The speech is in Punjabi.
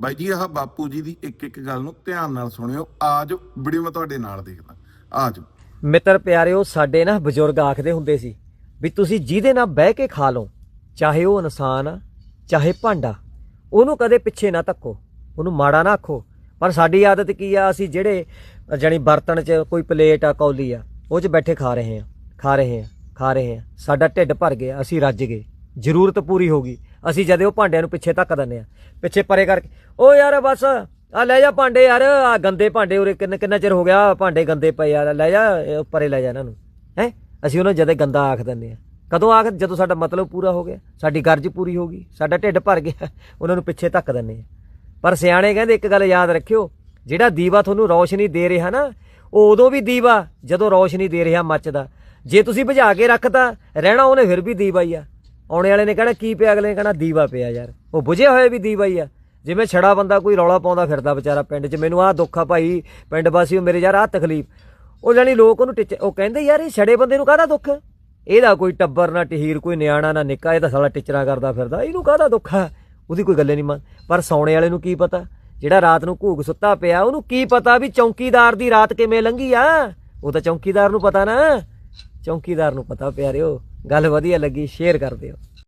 ਬਾਈ ਜੀ ਆਹ ਬਾਪੂ ਜੀ ਦੀ ਇੱਕ ਇੱਕ ਗੱਲ ਨੂੰ ਧਿਆਨ ਨਾਲ ਸੁਣਿਓ। ਆਜ ਵੀਡੀਓ ਮੈਂ ਤੁਹਾਡੇ ਨਾਲ ਦੇਖਦਾ। ਆਜ ਮਿੱਤਰ ਪਿਆਰਿਓ ਸਾਡੇ ਨਾ ਬਜ਼ੁਰਗ ਆਖਦੇ ਹੁੰਦੇ ਸੀ ਵੀ ਤੁਸੀਂ ਜਿਹਦੇ ਨਾਲ ਬਹਿ ਕੇ ਖਾ ਲਓ ਚਾਹੇ ਉਹ ਇਨਸਾਨ ਆ ਚਾਹੇ ਭਾਂਡਾ ਉਹਨੂੰ ਕਦੇ ਪਿੱਛੇ ਨਾ ਧੱਕੋ ਉਹਨੂੰ ਮਾੜਾ ਨਾ ਆਖੋ। ਪਰ ਸਾਡੀ ਆਦਤ ਕੀ ਆ ਅਸੀਂ ਜਿਹੜੇ ਅ, ਜਾਣੀ ਬਰਤਨ 'ਚ ਕੋਈ ਪਲੇਟ ਆ ਕੌਲੀ ਆ ਉਹ 'ਚ ਬੈਠੇ ਖਾ ਰਹੇ ਆ ਖਾ ਰਹੇ ਆ ਖਾ ਰਹੇ ਆ ਸਾਡਾ ਢਿੱਡ ਭਰ ਗਿਆ ਅਸੀਂ ਰੱਜ ਗਏ। ਜ਼ਰੂਰਤ ਪੂਰੀ ਹੋ ਗਈ। ਅਸੀਂ ਜਦੇ ਉਹ ਭਾਂਡਿਆਂ ਨੂੰ ਪਿੱਛੇ ਧੱਕ ਦਿੰਦੇ ਆ ਪਿੱਛੇ ਪਰੇ ਕਰਕੇ ਓ ਯਾਰ ਬਸ ਆ ਲੈ ਜਾ ਭਾਂਡੇ ਯਾਰ ਆ ਗੰਦੇ ਭਾਂਡੇ ਉਰੇ ਕਿੰਨਾ ਕਿੰਨਾ ਚਿਰ ਹੋ ਗਿਆ ਭਾਂਡੇ ਗੰਦੇ ਪਏ ਯਾਰ ਲੈ ਜਾ ਪਰੇ ਲੈ ਜਾ ਇਹਨਾਂ ਨੂੰ, ਹੈ? ਅਸੀਂ ਉਹਨਾਂ ਨੂੰ ਜਦੇ ਗੰਦਾ ਆਖ ਦਿੰਦੇ ਆ ਕਦੋਂ ਆਖ, ਜਦੋਂ ਸਾਡਾ ਮਤਲਬ ਪੂਰਾ ਹੋ ਗਿਆ, ਸਾਡੀ ਗਰਜ ਪੂਰੀ ਹੋ ਗਈ, ਸਾਡਾ ਢਿੱਡ ਭਰ ਗਿਆ, ਉਹਨਾਂ ਨੂੰ ਪਿੱਛੇ ਧੱਕ ਦਿੰਦੇ ਆ ਪਰ ਸਿਆਣੇ ਕਹਿੰਦੇ ਇੱਕ ਗੱਲ ਯਾਦ ਰੱਖਿਓ, ਜਿਹੜਾ ਦੀਵਾ ਤੁਹਾਨੂੰ ਰੌਸ਼ਨੀ ਦੇ ਰਿਹਾ ਨਾ, ਉਹ ਉਦੋਂ ਵੀ ਦੀਵਾ, ਜਦੋਂ ਰੌਸ਼ਨੀ ਦੇ ਰਿਹਾ ਮੱਚਦਾ ਜੇ ਤੁਸੀਂ ਬੁਝਾ ਕੇ ਰੱਖਤਾ, ਰਹਿਣਾ ਉਹਨੇ ਫਿਰ ਵੀ ਦੀਵਾ ਹੀ ਆ। ਆਉਣੇ ਵਾਲੇ ਨੇ ਕਹਿਣਾ, ਕੀ ਪਿਆ? ਅਗਲੇ ਨੇ ਕਹਿਣਾ, ਦੀਵਾ ਪਿਆ ਯਾਰ। ਉਹ ਬੁਝਿਆ ਹੋਇਆ ਵੀ ਦੀਵਾ ਹੀ ਆ। ਜਿਵੇਂ ਛੜਾ ਬੰਦਾ ਕੋਈ ਰੌਲਾ ਪਾਉਂਦਾ ਫਿਰਦਾ ਵਿਚਾਰਾ ਪਿੰਡ 'ਚ, ਮੈਨੂੰ ਆਹ ਦੁੱਖ ਆ ਭਾਈ, ਪਿੰਡ ਵਾਸੀਓ ਮੇਰੇ ਯਾਰ, ਆਹ ਤਕਲੀਫ। ਉਹ ਜਾਨੀ ਲੋਕ ਉਹਨੂੰ ਟਿਚ, ਉਹ ਕਹਿੰਦੇ ਯਾਰ, ਇਹ ਛੜੇ ਬੰਦੇ ਨੂੰ ਕਾਹਦਾ ਦੁੱਖ? ਇਹਦਾ ਕੋਈ ਟੱਬਰ ਨਾ ਟਹੀਰ ਕੋਈ ਨਿਆਣਾ ਨਾ ਨਿੱਕਾ, ਇਹ ਤਾਂ ਸਾਲਾ ਟਿਚਰਾ ਕਰਦਾ ਫਿਰਦਾ। ਇਹਨੂੰ ਕਾਹਦਾ ਦੁੱਖ ਆ? ਉਹਦੀ ਕੋਈ ਗੱਲੇ ਨਹੀਂ ਮੰਨ। ਪਰ ਸੌਣੇ ਵਾਲੇ ਨੂੰ ਕੀ ਪਤਾ? ਜਿਹੜਾ ਰਾਤ ਨੂੰ ਘੂਕ ਸੁੱਤਾ ਪਿਆ, ਉਹਨੂੰ ਕੀ ਪਤਾ ਵੀ ਚੌਂਕੀਦਾਰ ਦੀ ਰਾਤ ਕਿਵੇਂ ਲੰਘੀ ਆ? ਉਹ ਤਾਂ ਚੌਂਕੀਦਾਰ ਨੂੰ ਪਤਾ ਨਾ। ਚੌਂਕੀਦਾਰ ਨੂੰ ਪਤਾ ਪਿਆਰਿਓ। ਗੱਲ ਵਧੀਆ ਲੱਗੀ ਸ਼ੇਅਰ ਕਰ ਦਿਓ।